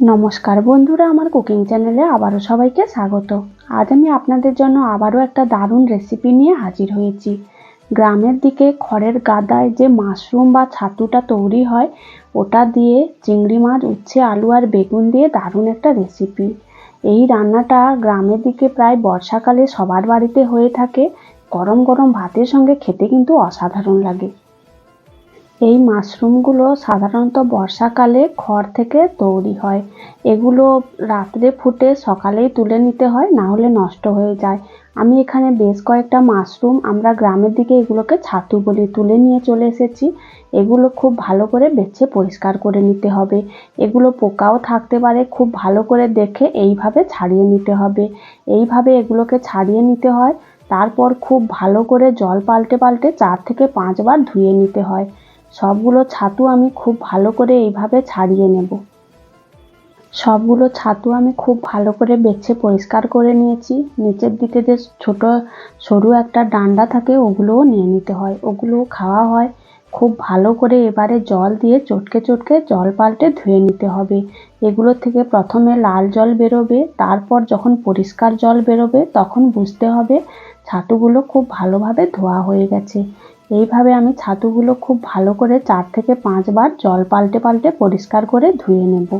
নমস্কার বন্ধুরা, আমার কুকিং চ্যানেলে আবারও সবাইকে স্বাগত। আজ আমি আপনাদের জন্য আবারও একটা দারুণ রেসিপি নিয়ে হাজির হয়েছি। গ্রামের দিকে খড়ের গাদায় যে মাশরুম বা ছাতুটা তৈরি হয়, ওটা দিয়ে চিংড়ি মাছ, উচ্ছে, আলু আর বেগুন দিয়ে দারুণ একটা রেসিপি এই রান্নাটা গ্রামের দিকে প্রায় বর্ষাকালে সবার বাড়িতে হয়ে থাকে। গরম গরম ভাতের সঙ্গে খেতে কিন্তু অসাধারণ লাগে। এই মাশরুমগুলো সাধারণত বর্ষাকালে খড় থেকে তৈরি হয়। এগুলো রাত্রে ফুটে সকালেই তুলে নিতে হয়, না হলে নষ্ট হয়ে যায়। আমি এখানে বেশ কয়েকটা মাশরুম আমরা গ্রামের দিকে এগুলোকে ছাতু বলি তুলে নিয়ে চলে এসেছি। এগুলো খুব ভালো করে বেছে পরিষ্কার করে নিতে হবে। এগুলো পোকাও থাকতে পারে, খুব ভালো করে দেখে এইভাবে ছাড়িয়ে নিতে হবে। এইভাবে এগুলোকে ছাড়িয়ে নিতে হয়, তারপর খুব ভালো করে জল পাল্টে পাল্টে চার থেকে পাঁচবার ধুয়ে নিতে হয়। সবগুলো ছাতু আমি খুব ভালো করে এইভাবে ছাড়িয়ে নেব। সবগুলো ছাতু আমি খুব ভালো করে বেছে পরিষ্কার করে নিয়েছি। নিচের দিকে যে ছোট সরু একটা ডান্ডা থাকে, ওগুলোও নিয়ে নিতে হয়। ওগুলোও খাওয়া হয়। খুব ভালো করে এবারে জল দিয়ে চটকে চটকে জল পাল্টে ধুয়ে নিতে হবে। এগুলো থেকে প্রথমে লাল জল বেরোবে, তারপর যখন পরিষ্কার জল বেরোবে, তখন বুঝতে হবে ছাতুগুলো খুব ভালোভাবে ধোয়া হয়ে গেছে। এইভাবে আমি ছাতুগুলো খুব ভালো করে চার থেকে পাঁচবার জল পাল্টে পাল্টে পরিষ্কার করে ধুয়ে নেব।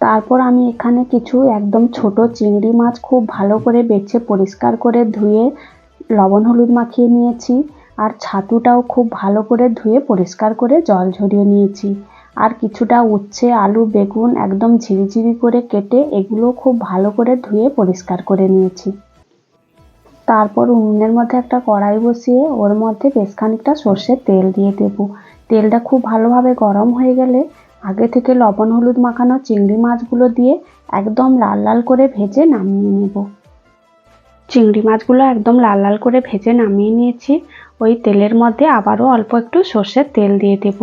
তারপর আমি এখানে কিছু একদম ছোট চিংড়ি মাছ খুব ভালো করে বেছে পরিষ্কার করে ধুয়ে লবণ হলুদ মাখিয়ে নিয়েছি আর ছাতুটাও খুব ভালো করে ধুয়ে পরিষ্কার করে জল ঝরিয়ে নিয়েছি। আর কিছুটা উচ্ছে, আলু, বেগুন একদম ঝিরিঝিরি করে কেটে এগুলো খুব ভালো করে ধুয়ে পরিষ্কার করে নিয়েছি। তারপর উনুনের মধ্যে একটা কড়াই বসিয়ে ওর মধ্যে বেশ খানিকটা সর্ষের তেল দিয়ে দেব। তেলটা খুব ভালোভাবে গরম হয়ে গেলে আগে থেকে লবণ, হলুদ মাখানো চিংড়ি মাছগুলো দিয়ে একদম লাল লাল করে ভেজে নামিয়ে নেব। চিংড়ি মাছগুলো একদম লাল লাল করে ভেজে নামিয়ে নিয়েছি। ওই তেলের মধ্যে আবারও অল্প একটু সর্ষের তেল দিয়ে দেব।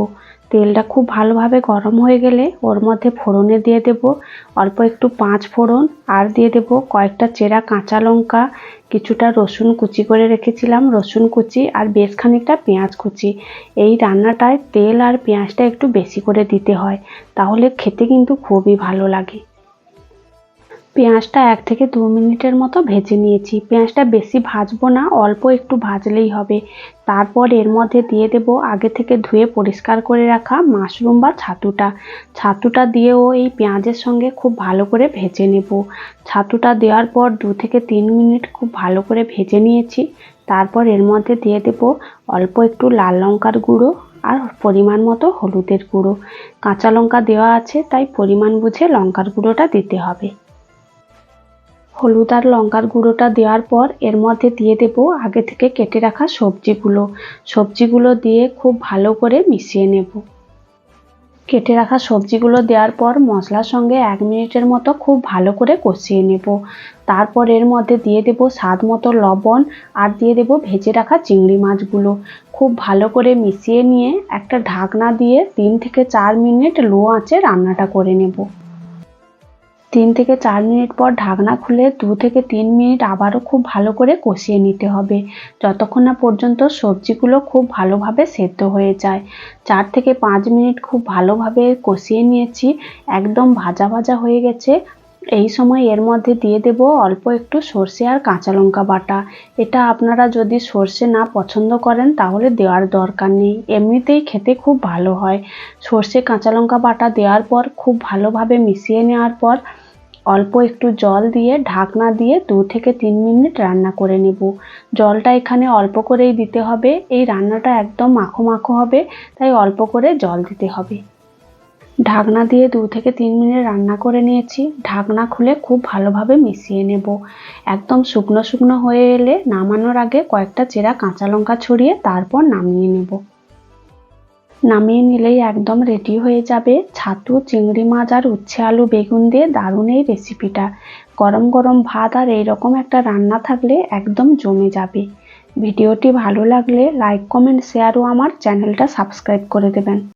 তেলটা খুব ভালোভাবে গরম হয়ে গেলে ওর মধ্যে ফোড়নে দিয়ে দেব। অল্প একটু পাঁচ ফোড়ন, আর দিয়ে দেব কয়েকটা চেরা কাঁচা লঙ্কা, কিছুটা রসুন কুচি করে রেখেছিলাম, রসুন কুচি আর বেশ খানিকটা পেঁয়াজ কুচি। এই রান্নাটায় তেল আর পেঁয়াজটা একটু বেশি করে দিতে হয়, তাহলে খেতে কিন্তু খুবই ভালো লাগে। পেঁয়াজটা এক থেকে দু মিনিটের মতো ভেজে নিয়েছি। পেঁয়াজটা বেশি ভাজবো না, অল্প একটু ভাজলেই হবে। তারপর এর মধ্যে দিয়ে দেব আগে থেকে ধুয়ে পরিষ্কার করে রাখা মাশরুম বা ছাতুটা। ছাতুটা দিয়েও এই পেঁয়াজের সঙ্গে খুব ভালো করে ভেজে নেব। ছাতুটা দেওয়ার পর দু থেকে তিন মিনিট খুব ভালো করে ভেজে নিয়েছি। তারপর এর মধ্যে দিয়ে দেব অল্প একটু লাল লঙ্কার গুঁড়ো আর পরিমাণ মতো হলুদের গুঁড়ো। কাঁচা লঙ্কা দেওয়া আছে, তাই পরিমাণ বুঝে লঙ্কার গুঁড়োটা দিতে হবে। হলুদ আর লঙ্কার গুঁড়োটা দেওয়ার পর এর মধ্যে দিয়ে দেব আগে থেকে কেটে রাখা সবজিগুলো। সবজিগুলো দিয়ে খুব ভালো করে মিশিয়ে নেব। কেটে রাখা সবজিগুলো দেওয়ার পর মশলার সঙ্গে এক মিনিটের মতো খুব ভালো করে কষিয়ে নেব। তারপর এর মধ্যে দিয়ে দেব স্বাদ মতো লবণ আর দিয়ে দেব ভেজে রাখা চিংড়ি মাছগুলো। খুব ভালো করে মিশিয়ে নিয়ে একটা ঢাকনা দিয়ে তিন থেকে চার মিনিট লো আঁচে রান্নাটা করে নেব। তিন থেকে চার মিনিট পর ঢাকনা খুলে দু থেকে তিন মিনিট আবারও খুব ভালো করে কষিয়ে নিতে হবে। যতক্ষণ না পর্যন্ত সবজিগুলো খুব ভালোভাবে সেদ্ধ হয়ে যায়। চার থেকে পাঁচ মিনিট খুব ভালোভাবে কষিয়ে নিয়েছি। একদম ভাজা ভাজা হয়ে গেছে। এই সময় এর মধ্যে দিয়ে দেব অল্প একটু সর্ষে আর কাঁচা লঙ্কা বাটা। এটা আপনারা যদি সর্ষে না পছন্দ করেন তাহলে দেওয়ার দরকার নেই। এমনিতেই খেতে খুব ভালো হয়। সর্ষে কাঁচা লঙ্কা বাটা দেওয়ার পর, খুব ভালোভাবে মিশিয়ে নেওয়ার পর অল্প একটু জল দিয়ে, ঢাকনা দিয়ে দু থেকে তিন মিনিট রান্না করে নেব। জলটা এখানে অল্প করেই দিতে হবে। এই রান্নাটা একদম মাখো মাখো হবে, তাই অল্প করে জল দিতে হবে। ঢাকনা দিয়ে দু থেকে তিন মিনিট রান্না করে নিয়েছি। ঢাকনা খুলে খুব ভালোভাবে মিশিয়ে নেব। একদম শুকনো শুকনো হয়ে এলে নামানোর আগে কয়েকটা চেরা কাঁচা লঙ্কা ছড়িয়ে তারপর নামিয়ে নেব। নামিয়ে নিলেই একদম রেডি হয়ে যাবে। ছাতু, চিংড়ি মাছ আর উচ্ছে আলু বেগুন দিয়ে দারুণ এই রেসিপিটা গরম গরম ভাত আর এইরকম একটা রান্না থাকলে একদম জমে যাবে। ভিডিওটি ভালো লাগলে লাইক কমেন্ট শেয়ার ও আমার চ্যানেলটা সাবস্ক্রাইব করে দেবেন।